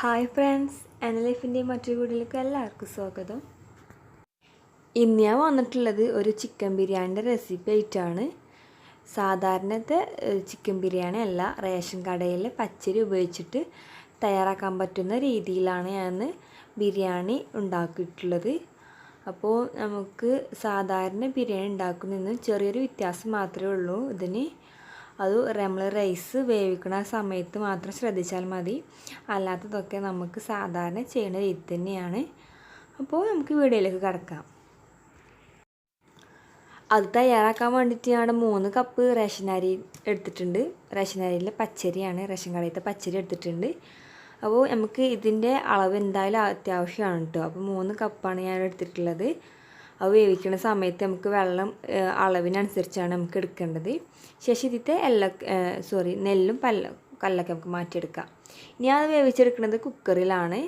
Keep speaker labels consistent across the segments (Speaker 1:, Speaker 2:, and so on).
Speaker 1: Hi friends എനലൈഫിന്റെ മറ്റൊരു വീഡിയോയിലേക്ക് എല്ലാവർക്കും സ്വാഗതം. ഇന്ന് ഞാൻ വന്നിട്ടുള്ളത് ഒരു ചിക്കൻ ബിരിയാണിന്റെ റെസിപ്പി ആയിട്ടാണ്. സാധാരണത്തെ ചിക്കൻ ബിരിയാണി അല്ല റേഷൻ കടയിലെ പച്ചരി ഉപയോഗിച്ചിട്ട് തയ്യാറാക്കാൻ പറ്റുന്ന രീതിയിലാണ് ഞാൻ ബിരിയാണി ഉണ്ടാക്കിയിട്ടുള്ളത്. അപ്പോൾ നമുക്ക് സാധാരണ ബിരിയാണി ഉണ്ടാക്കുന്നതിന് ചെറിയൊരു വ്യത്യാസം മാത്രമേ ഉള്ളൂ. ഇതിന് അത് നമ്മൾ റൈസ് വേവിക്കുന്ന സമയത്ത് മാത്രം ശ്രദ്ധിച്ചാൽ മതി. അല്ലാത്തതൊക്കെ നമുക്ക് സാധാരണ ചെയ്യുന്ന രീതി തന്നെയാണ്. അപ്പോൾ നമുക്ക് വീഡിയോയിലേക്ക് കിടക്കാം. അത് തയ്യാറാക്കാൻ വേണ്ടിയിട്ട് ഞാൻ മൂന്ന് കപ്പ് റേഷൻ അരി എടുത്തിട്ടുണ്ട്. റേഷൻ അരിയിലെ പച്ചരിയാണ്. റേഷൻ കടയിലത്തെ പച്ചരി എടുത്തിട്ടുണ്ട്. അപ്പോൾ നമുക്ക് ഇതിന്റെ അളവ് എന്തായാലും അത്യാവശ്യമാണ് കേട്ടോ അപ്പോൾ മൂന്ന് കപ്പാണ് ഞാൻ എടുത്തിട്ടുള്ളത്. അത് വേവിക്കുന്ന സമയത്ത് നമുക്ക് വെള്ളം അളവിനനുസരിച്ചാണ് നമുക്ക് എടുക്കേണ്ടത്. ശേഷം ഇതിത്തെ എല്ല സോറി നെല്ലും പല്ല കല്ലൊക്കെ നമുക്ക് മാറ്റിയെടുക്കാം. ഇനി അത് വേവിച്ചെടുക്കുന്നത് കുക്കറിലാണ്.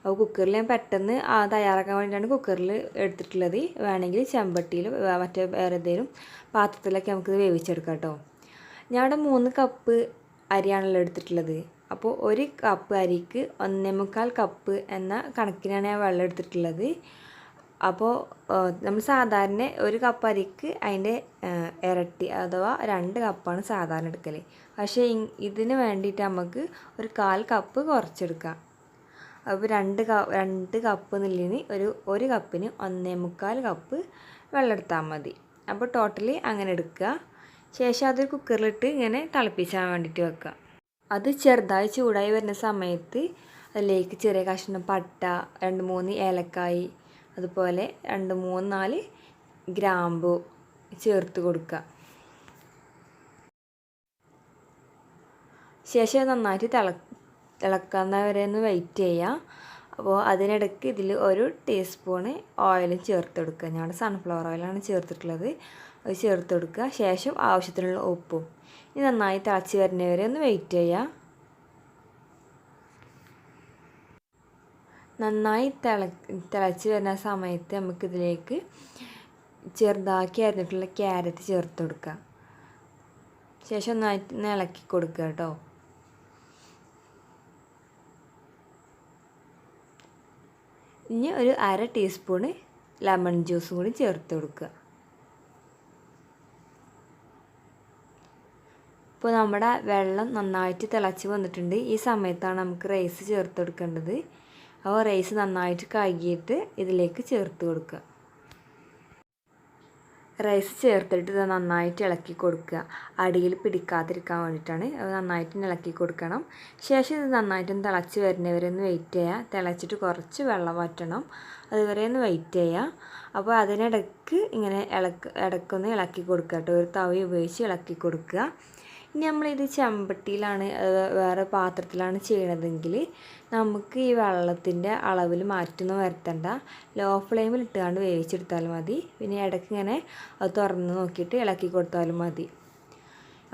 Speaker 1: അപ്പോൾ കുക്കറിൽ ഞാൻ പെട്ടെന്ന് ആ തയ്യാറാക്കാൻ വേണ്ടിയിട്ടാണ് കുക്കറിൽ എടുത്തിട്ടുള്ളത്. വേണമെങ്കിൽ ചെമ്പട്ടിയിൽ മറ്റേ വേറെ എന്തെങ്കിലും പാത്രത്തിലൊക്കെ നമുക്കിത് വേവിച്ചെടുക്കാം കേട്ടോ. ഞാനിവിടെ മൂന്ന് കപ്പ് അരിയാണല്ലോ എടുത്തിട്ടുള്ളത്. അപ്പോൾ ഒരു കപ്പ് അരിക്ക് ഒന്നേ മുക്കാൽ കപ്പ് എന്ന കണക്കിനാണ് ഞാൻ വെള്ളം എടുത്തിട്ടുള്ളത്. അപ്പോൾ നമ്മൾ സാധാരണ ഒരു കപ്പ് അരിക്ക് അതിന്റെ ഇരട്ടി അഥവാ രണ്ട് കപ്പാണ് സാധാരണ എടുക്കൽ പക്ഷേ ഇതിന് വേണ്ടിയിട്ട് നമുക്ക് ഒരു കാൽ കപ്പ് കുറച്ചെടുക്കാം. അപ്പോൾ രണ്ട് ക രണ്ട് കപ്പ് എന്നുള്ളതിന് ഒരു ഒരു കപ്പിന് ഒന്നേ മുക്കാൽ കപ്പ് വെള്ളം എടുത്താൽ മതി. അപ്പോൾ ടോട്ടലി അങ്ങനെ എടുക്കുക ശേഷം അത് കുക്കറിലിട്ട് ഇങ്ങനെ തിളപ്പിച്ചാൻ വേണ്ടിയിട്ട് വെക്കുക അത് ചെറുതായി ചൂടായി വരുന്ന സമയത്ത് അതിലേക്ക് ചെറിയ കഷ്ണം പട്ട രണ്ട് മൂന്ന് ഏലക്കായി അതുപോലെ രണ്ട് മൂന്ന് നാല് ഗ്രാമ്പു ചേർത്ത് കൊടുക്കുക. ശേഷം നന്നായിട്ട് തിള തിളക്കുന്നവരെ ഒന്ന് വെയിറ്റ് ചെയ്യുക. അപ്പോൾ അതിനിടയ്ക്ക് ഇതിൽ ഒരു ടീസ്പൂണ് ഓയിലും ചേർത്ത് കൊടുക്കുക. ഞാൻ സൺഫ്ലവർ ഓയിലാണ് ചേർത്തിട്ടുള്ളത്. അത് ചേർത്ത് കൊടുക്കുക. ശേഷം ആവശ്യത്തിനുള്ള ഉപ്പും. ഇനി നന്നായി തിളച്ച് വരുന്നവരെ ഒന്ന് വെയിറ്റ് ചെയ്യുക. നന്നായി തിള തിളച്ച് വരുന്ന സമയത്ത് നമുക്കിതിലേക്ക് ചെറുതാക്കി അരിഞ്ഞിട്ടുള്ള ക്യാരറ്റ് ചേർത്ത് കൊടുക്കുക ശേഷം ഒന്നായിട്ട് ഒന്ന് ഇളക്കി കൊടുക്കുക കേട്ടോ. ഇനി ഒരു അര ടീസ്പൂണ് ലെമൺ ജ്യൂസും കൂടി ചേർത്ത് കൊടുക്കുക ഇപ്പോൾ നമ്മുടെ വെള്ളം നന്നായിട്ട് തിളച്ച് വന്നിട്ടുണ്ട്. ഈ സമയത്താണ് നമുക്ക് റൈസ് ചേർത്ത് കൊടുക്കേണ്ടത്. അപ്പോൾ റൈസ് നന്നായിട്ട് കഴുകിയിട്ട് ഇതിലേക്ക് ചേർത്ത് കൊടുക്കുക. റൈസ് ചേർത്തിട്ട് ഇത് നന്നായിട്ട് ഇളക്കി കൊടുക്കുക. അടിയിൽ പിടിക്കാതിരിക്കാൻ വേണ്ടിയിട്ടാണ് അത് നന്നായിട്ട് ഇളക്കി കൊടുക്കണം. ശേഷം ഇത് നന്നായിട്ടൊന്ന് തിളച്ച് വരുന്നവരെ ഒന്ന് വെയിറ്റ് ചെയ്യുക. തിളച്ചിട്ട് കുറച്ച് വെള്ളം വറ്റണം. അതുവരെ ഒന്ന് വെയിറ്റ് ചെയ്യുക. അപ്പോൾ അതിനിടയ്ക്ക് ഇങ്ങനെ ഇളക്ക് ഇടയ്ക്കൊന്ന് ഇളക്കി കൊടുക്കുക കേട്ടോ. ഒരു തവി ഉപയോഗിച്ച് ഇളക്കി കൊടുക്കുക. ഇനി നമ്മളിത് ചെമ്പട്ടിയിലാണ് വേറെ പാത്രത്തിലാണ് ചെയ്യണതെങ്കിൽ നമുക്ക് ഈ വെള്ളത്തിന്റെ അളവിൽ മാറ്റൊന്നും വരുത്തണ്ട. ലോ ഫ്ലെയിമിൽ ഇട്ടുകൊണ്ട് വേവിച്ചെടുത്താൽ മതി. പിന്നെ ഇടയ്ക്ക് ഇങ്ങനെ അത് തുറന്ന് നോക്കിയിട്ട് ഇളക്കി കൊടുത്താലും മതി.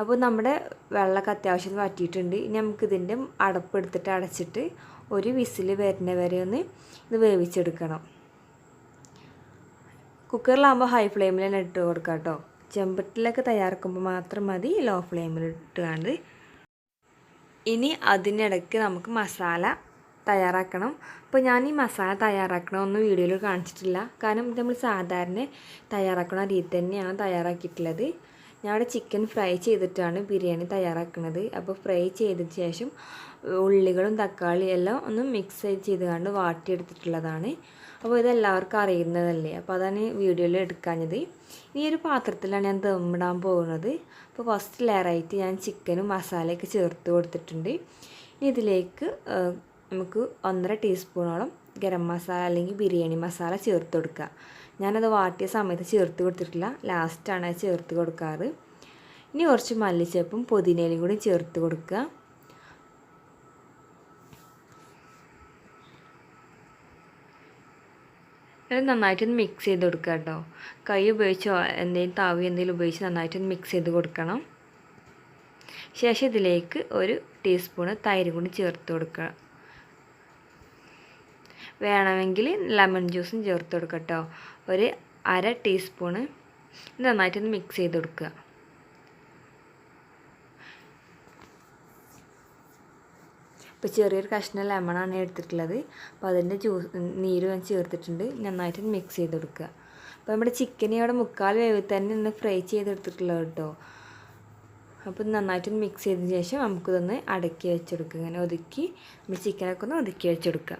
Speaker 1: അപ്പോൾ നമ്മുടെ വെള്ളമൊക്കെ അത്യാവശ്യം വറ്റിയിട്ടുണ്ട്. ഇനി നമുക്കിതിന്റെ അടപ്പെടുത്തിട്ട് അടച്ചിട്ട് ഒരു വിസിൽ വരുന്ന വരെ ഒന്ന് ഇത് വേവിച്ചെടുക്കണം. കുക്കറിലാകുമ്പോൾ ഹൈ ഫ്ലെയിമിൽ തന്നെ ഇട്ട് കൊടുക്കാം കേട്ടോ. ചെമ്പട്ടിലൊക്കെ തയ്യാറാക്കുമ്പോൾ മാത്രം മതി ലോ ഫ്ലെയിമിൽ ഇട്ടുകൊണ്ട്. ഇനി അതിനിടയ്ക്ക് നമുക്ക് മസാല തയ്യാറാക്കണം. അപ്പോൾ ഞാൻ ഈ മസാല തയ്യാറാക്കണമൊന്നും വീഡിയോയിൽ കാണിച്ചിട്ടില്ല. കാരണം നമ്മൾ സാധാരണ തയ്യാറാക്കുന്ന രീതി തന്നെയാണ് തയ്യാറാക്കിയിട്ടുള്ളത്. ഞാൻ ചിക്കൻ ഫ്രൈ ചെയ്തിട്ടാണ് ബിരിയാണി തയ്യാറാക്കുന്നത് അപ്പോൾ ഫ്രൈ ചെയ്തതിന് ശേഷം ഉള്ളികളും തക്കാളിയും എല്ലാം ഒന്ന് മിക്സ് ചെയ്ത് കണ്ട് വാട്ടിയെടുത്തിട്ടുള്ളതാണ്. അപ്പോൾ ഇതെല്ലാവർക്കും അറിയുന്നതല്ലേ? അപ്പോൾ അതാണ് വീഡിയോയിൽ എടുക്കാഞ്ഞത്. ഈ ഒരു പാത്രത്തിലാണ് ഞാൻ ദമ്മിടാൻ പോകുന്നത്. അപ്പോൾ ഫസ്റ്റ് ലെയറായിട്ട് ഞാൻ ചിക്കനും മസാലയൊക്കെ ചേർത്ത് കൊടുത്തിട്ടുണ്ട്. ഇനി ഇതിലേക്ക് നമുക്ക് ഒന്നര ടീസ്പൂണോളം ഗരം മസാല അല്ലെങ്കിൽ ബിരിയാണി മസാല ചേർത്ത് കൊടുക്കുക. ഞാനത് വാട്ടിയ സമയത്ത് ചേർത്ത് കൊടുത്തിട്ടില്ല. ലാസ്റ്റാണ് ചേർത്ത് കൊടുക്കാറ്. ഇനി കുറച്ച് മല്ലിച്ചപ്പും പുതിനയിലും കൂടി ചേർത്ത് കൊടുക്കുക. ഇത് നന്നായിട്ടൊന്ന് മിക്സ് ചെയ്ത് കൊടുക്കുക കേട്ടോ. കൈ ഉപയോഗിച്ചോ എന്തെങ്കിലും താവി എന്തെങ്കിലും ഉപയോഗിച്ച് നന്നായിട്ടൊന്ന് മിക്സ് ചെയ്ത് കൊടുക്കണം. ശേഷം ഇതിലേക്ക് ഒരു ടീസ്പൂണ് തൈര് കൂടി ചേർത്ത് കൊടുക്കുക. വേണമെങ്കിൽ ലെമൺ ജ്യൂസും ചേർത്ത് കൊടുക്കുക കേട്ടോ. ഒരു അര ടീസ്പൂണ് നന്നായിട്ടൊന്ന് മിക്സ് ചെയ്ത് കൊടുക്കുക. ഇപ്പോൾ ചെറിയൊരു കഷ്ണം ലെമണാണ് എടുത്തിട്ടുള്ളത്. അപ്പോൾ അതിന്റെ ജ്യൂസ് നീര് ഞാൻ ചേർത്തിട്ടുണ്ട്. നന്നായിട്ട് മിക്സ് ചെയ്ത് കൊടുക്കുക. അപ്പോൾ നമ്മുടെ ചിക്കനെ അവിടെ മുക്കാൽ വേവി തന്നെ ഒന്ന് ഫ്രൈ ചെയ്തെടുത്തിട്ടുള്ളത് കേട്ടോ. അപ്പോൾ നന്നായിട്ട് മിക്സ് ചെയ്തതിന് ശേഷം നമുക്കിതൊന്ന് അടക്കി വെച്ചെടുക്കുക ഇങ്ങനെ ഒതുക്കി നമ്മൾ ചിക്കനൊക്കെ ഒന്ന് ഒതുക്കി വെച്ചെടുക്കുക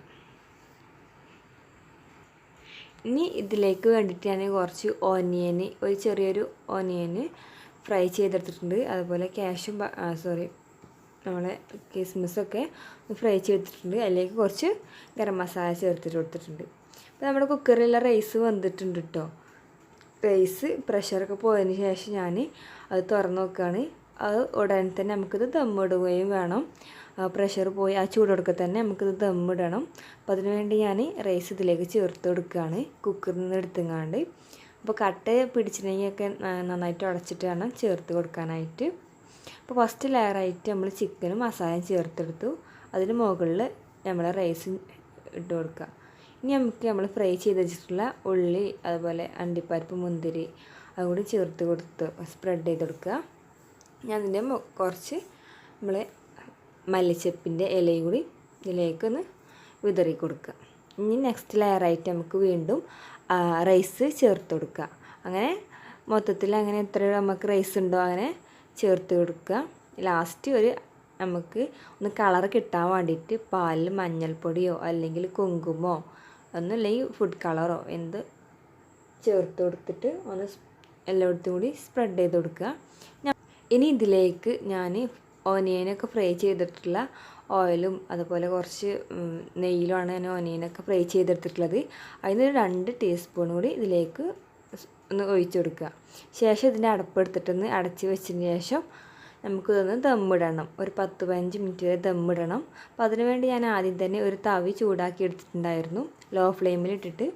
Speaker 1: ഇനി ഇതിലേക്ക് വേണ്ടിയിട്ട് ഞാൻ കുറച്ച് ഓനിയന് ഒരു ചെറിയൊരു ഓനിയന് ഫ്രൈ ചെയ്തെടുത്തിട്ടുണ്ട്. അതുപോലെ ക്യാഷും സോറി നമ്മളെ കിസ്മിസൊക്കെ ഫ്രൈ ചെയ്തിട്ടുണ്ട്. അതിലേക്ക് കുറച്ച് ഗരം മസാല ചേർത്തിട്ട് കൊടുത്തിട്ടുണ്ട്. അപ്പോൾ നമ്മുടെ കുക്കറിലുള്ള റൈസ് വന്നിട്ടുണ്ട് കേട്ടോ റൈസ് പ്രഷറൊക്കെ പോയതിന് ശേഷം ഞാൻ അത് തുറന്ന് നോക്കുകയാണ് അത് ഉടനെ തന്നെ നമുക്കിത് ദമ്മിടുകയും വേണം. പ്രഷർ പോയി ആ ചൂടൊടുക്കെ തന്നെ നമുക്കിത് ദമ്മിടണം അപ്പോൾ അതിന് വേണ്ടി ഞാൻ റൈസ് ഇതിലേക്ക് ചേർത്ത് കൊടുക്കുകയാണ്. കുക്കറിൽ നിന്ന് എടുത്തുങ്ങാണ്ട്. അപ്പോൾ കട്ട പിടിച്ചിട്ടുണ്ടെങ്കിലൊക്കെ നന്നായിട്ട് ഉടച്ചിട്ട് വേണം ചേർത്ത് കൊടുക്കാനായിട്ട്. അപ്പോൾ ഫസ്റ്റ് ലെയറായിട്ട് നമ്മൾ ചിക്കനും മസാലയും ചേർത്തെടുത്തു. അതിന് മുകളിൽ നമ്മൾ റൈസ് ഇട്ട് കൊടുക്കുക. ഇനി നമുക്ക് നമ്മൾ ഫ്രൈ ചെയ്ത് വെച്ചിട്ടുള്ള ഉള്ളി അതുപോലെ അണ്ടിപ്പരിപ്പ് മുന്തിരി അതുകൂടി ചേർത്ത് കൊടുത്ത് സ്പ്രെഡ് ചെയ്ത് കൊടുക്കുക. ഞാൻ അതിന്റെ കുറച്ച് നമ്മൾ മല്ലിച്ചപ്പിന്റെ ഇലയും കൂടി ഇതിലേക്ക് ഒന്ന് വിതറി കൊടുക്കുക. ഇനി നെക്സ്റ്റ് ലെയറായിട്ട് നമുക്ക് വീണ്ടും റൈസ് ചേർത്ത് കൊടുക്കുക. അങ്ങനെ മൊത്തത്തിൽ അങ്ങനെ എത്ര നമുക്ക് റൈസ് ഉണ്ടോ അങ്ങനെ ചേർത്ത് കൊടുക്കുക. ലാസ്റ്റ് ഒരു നമുക്ക് ഒന്ന് കളർ കിട്ടാൻ വേണ്ടിയിട്ട് പാലിൽ മഞ്ഞൾപ്പൊടിയോ അല്ലെങ്കിൽ കുങ്കുമോ ഒന്നുമില്ലെങ്കിൽ ഫുഡ് കളറോ എന്ത് ചേർത്ത് കൊടുത്തിട്ട് ഒന്ന് എല്ലായിടത്തും കൂടി സ്പ്രെഡ് ചെയ്ത് കൊടുക്കുക. ഇനി ഇതിലേക്ക് ഞാൻ ഓനിയനൊക്കെ ഫ്രൈ ചെയ്തിട്ടുള്ള ഓയിലും അതുപോലെ കുറച്ച് നെയ്യിലുമാണ് ഞാൻ ഓനിയനൊക്കെ ഫ്രൈ ചെയ്തെടുത്തിട്ടുള്ളത്. അതിനൊരു രണ്ട് ടീസ്പൂൺ കൂടി ഇതിലേക്ക് ഒന്ന് ഒഴിച്ചു കൊടുക്കുക. ശേഷം ഇതിന്റെ അടപ്പെടുത്തിട്ടൊന്ന് അടച്ച് വെച്ചതിന് ശേഷം നമുക്കിതൊന്ന് ദമ്മിടണം. ഒരു പത്ത് പതിനഞ്ച് മിനിറ്റ് വരെ ദമ്മിടണം. അപ്പോൾ അതിന് വേണ്ടി ഞാൻ ആദ്യം തന്നെ ഒരു തവി ചൂടാക്കി എടുത്തിട്ടുണ്ടായിരുന്നു. ലോ ഫ്ലെയിമിൽ ഇട്ടിട്ട്.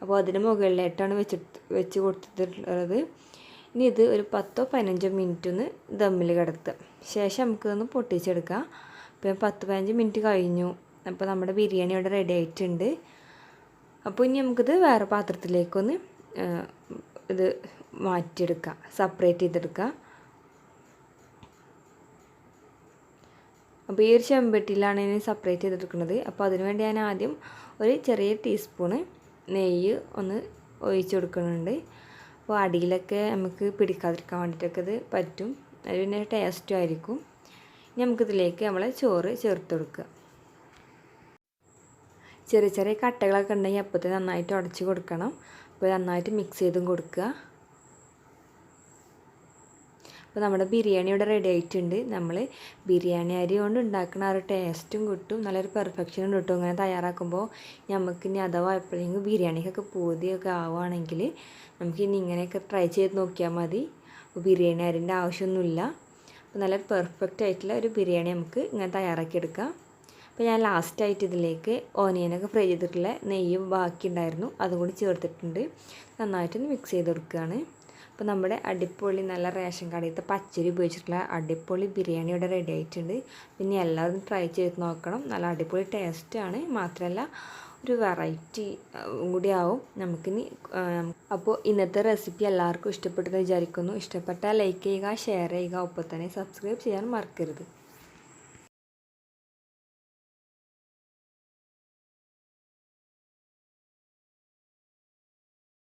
Speaker 1: അപ്പോൾ അതിന് മുകളിലായിട്ടാണ് വെച്ചിട്ട് വെച്ച് കൊടുത്തിട്ടുള്ളത്. ഇനി ഇത് ഒരു പത്തോ പതിനഞ്ചോ മിനിറ്റ് ഒന്ന് ദമ്മിൽ കിടത്തുക. ശേഷം നമുക്കിതൊന്ന് പൊട്ടിച്ചെടുക്കാം. അപ്പോൾ പത്ത് പതിനഞ്ച് മിനിറ്റ് കഴിഞ്ഞു. അപ്പോൾ നമ്മുടെ ബിരിയാണി ഇവിടെ റെഡി ആയിട്ടുണ്ട്. അപ്പോൾ ഇനി നമുക്കിത് വേറെ പാത്രത്തിലേക്കൊന്ന് ഇത് മാറ്റിയെടുക്കുക സെപ്പറേറ്റ് ചെയ്തെടുക്കുക. അപ്പോൾ ഈ ഒരു ചെമ്പട്ടിയിലാണ് ഞാൻ സെപ്പറേറ്റ് ചെയ്തെടുക്കുന്നത്. അപ്പോൾ അതിന് വേണ്ടി ഞാൻ ആദ്യം ഒരു ചെറിയ ടീസ്പൂണ് നെയ്യ് ഒന്ന് ഒഴിച്ചു കൊടുക്കുന്നുണ്ട്. അപ്പോൾ അടിയിലൊക്കെ നമുക്ക് പിടിക്കാതിരിക്കാൻ വേണ്ടിയിട്ടൊക്കെ ഇത് പറ്റും. അത് പിന്നെ ടേസ്റ്റും ആയിരിക്കും. ഇനി നമുക്കിതിലേക്ക് നമ്മളെ ചോറ് ചേർത്ത് കൊടുക്കുക. ചെറിയ ചെറിയ കട്ടകളൊക്കെ ഉണ്ടെങ്കിൽ അപ്പോഴത്തെ നന്നായിട്ട് ഉടച്ച് കൊടുക്കണം. അപ്പോൾ നന്നായിട്ട് മിക്സ് ചെയ്തും കൊടുക്കുക. അപ്പോൾ നമ്മുടെ ബിരിയാണി ഇവിടെ റെഡി ആയിട്ടുണ്ട്. നമ്മൾ ബിരിയാണി അരി കൊണ്ട് ഉണ്ടാക്കുന്ന ആ ഒരു ടേസ്റ്റും കിട്ടും. നല്ലൊരു പെർഫെക്ഷനും കിട്ടും. അങ്ങനെ തയ്യാറാക്കുമ്പോൾ നമുക്ക് ഇനി അഥവാ എപ്പോഴെങ്കിലും ബിരിയാണിക്കൊക്കെ പൂതിയൊക്കെ ആവുകയാണെങ്കിൽ നമുക്ക് ഇനി ഇങ്ങനെയൊക്കെ ട്രൈ ചെയ്ത് നോക്കിയാൽ മതി. ബിരിയാണി അരിന്റെ ആവശ്യമൊന്നുമില്ല. അപ്പോൾ നല്ല പെർഫെക്റ്റ് ആയിട്ടുള്ള ഒരു ബിരിയാണി നമുക്ക് ഇങ്ങനെ തയ്യാറാക്കിയെടുക്കാം അപ്പോൾ ഞാൻ ലാസ്റ്റായിട്ട് ഇതിലേക്ക് ഓനിയനൊക്കെ ഫ്രൈ ചെയ്തിട്ടുള്ള നെയ്യും ബാക്കി ഉണ്ടായിരുന്നു. കൂടി ചേർത്തിട്ടുണ്ട്. നന്നായിട്ടൊന്ന് മിക്സ് ചെയ്ത് കൊടുക്കുകയാണ്. അപ്പോൾ നമ്മുടെ അടിപൊളി നല്ല റേഷൻ കടയിലത്തെ പച്ചരി ഉപയോഗിച്ചിട്ടുള്ള അടിപൊളി ബിരിയാണി ഇവിടെ റെഡി ആയിട്ടുണ്ട്. പിന്നെ എല്ലാവരും ട്രൈ ചെയ്ത് നോക്കണം. നല്ല അടിപൊളി ടേസ്റ്റാണ് മാത്രമല്ല ഒരു വെറൈറ്റി കൂടി ആവും നമുക്കിനി അപ്പോൾ ഇന്നത്തെ റെസിപ്പി എല്ലാവർക്കും ഇഷ്ടപ്പെട്ടെന്ന് വിചാരിക്കുന്നു. ഇഷ്ടപ്പെട്ടാൽ ലൈക്ക് ചെയ്യുക ഷെയർ ചെയ്യുക. ഒപ്പം തന്നെ സബ്സ്ക്രൈബ് ചെയ്യാൻ മറക്കരുത്.